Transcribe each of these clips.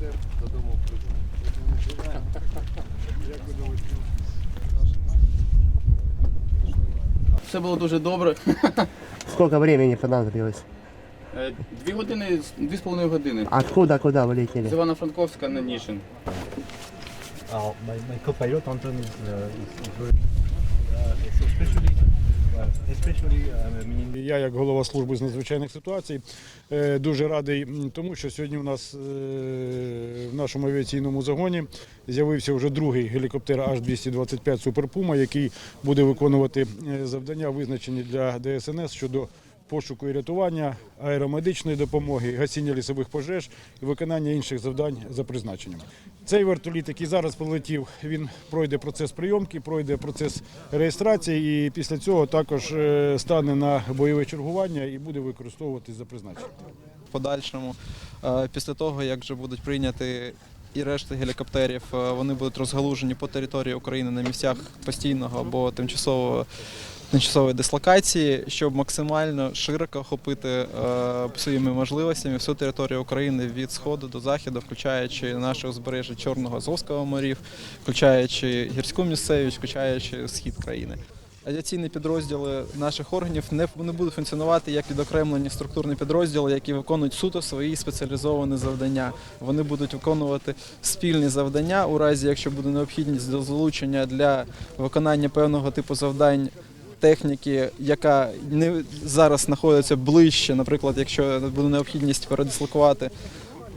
теж додому прийду. Як? Все було дуже добре. Сколько времени понадобилось? Е, дві години, дві з половиною години. Откуда, куда вы З летели? Івано-Франковська на Ніжин. Alors, my, my co-pilot Я, як голова служби з надзвичайних ситуацій, е, дуже радий тому, що сьогодні у нас е, нашому авіаційному загоні з'явився вже другий гелікоптер H-225 Супер Пума, який буде виконувати е, завдання, визначені для ДСНС щодо пошуку і рятування, аеромедичної допомоги, гасіння лісових пожеж і виконання інших завдань за призначенням. Цей вертоліт, який зараз полетів, він пройде процес прийомки, пройде процес реєстрації і після цього також е, стане на бойове чергування і буде використовуватись за призначенням. Подальшому. Е, Після того, як вже будуть прийняти і решта гелікоптерів, е, вони будуть розгалужені по території України на місцях постійного або тимчасового. Тимчасової дислокації, щоб максимально широко охопити е, своїми можливостями всю територію України від сходу до заходу, включаючи наше узбережжя Чорного Азовського морів, включаючи гірську місцевість, включаючи схід країни. Авіаційні підрозділи наших органів не, не будуть функціонувати як відокремлені структурні підрозділи, які виконують суто свої спеціалізовані завдання. Вони будуть виконувати спільні завдання у разі, якщо буде необхідність до залучення для виконання певного типу завдань. Техніки, яка не зараз знаходиться ближче, наприклад, якщо буде необхідність передислокувати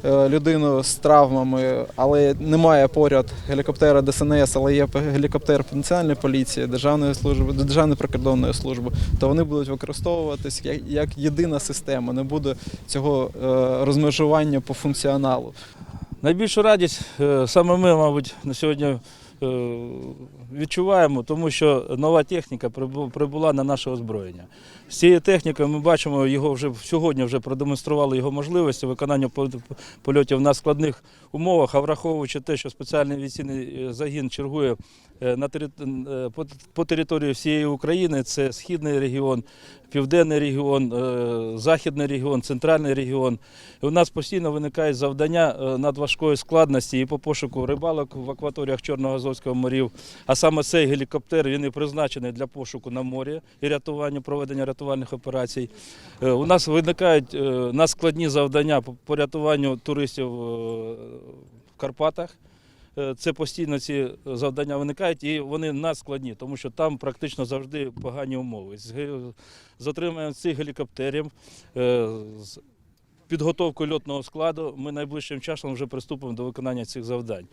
людину з травмами, але немає поряд гелікоптера ДСНС, але є гелікоптер Національної поліції, Державної служби, Державної прикордонної служби, то вони будуть використовуватись як, як єдина система. Не буде цього е, розмежування по функціоналу. Найбільшу радість е, саме ми, мабуть, на сьогодні е, відчуваємо, тому що нова техніка прибула на наше озброєння. З цією технікою ми бачимо, його вже сьогодні вже продемонстрували його можливості виконання польотів на складних умовах, а враховуючи те, що спеціальний авіаційний е, загін чергує е, на е, по території всієї України, це східний регіон, південний регіон, е, західний регіон, центральний регіон. І у нас постійно виникають завдання е, надважкої складності і по пошуку рибалок в акваторіях Чорного Азовського морів. А саме цей гелікоптер він і призначений для пошуку на морі і рятування, проведення рятувальних операцій. Е, У нас виникають надскладні завдання по- рятуванню туристів в Карпатах. Е, Це постійно ці завдання виникають, і вони надскладні, тому що там практично завжди погані умови. З отриманням цих гелікоптерів, е, з підготовкою льотного складу, ми найближчим часом вже приступимо до виконання цих завдань.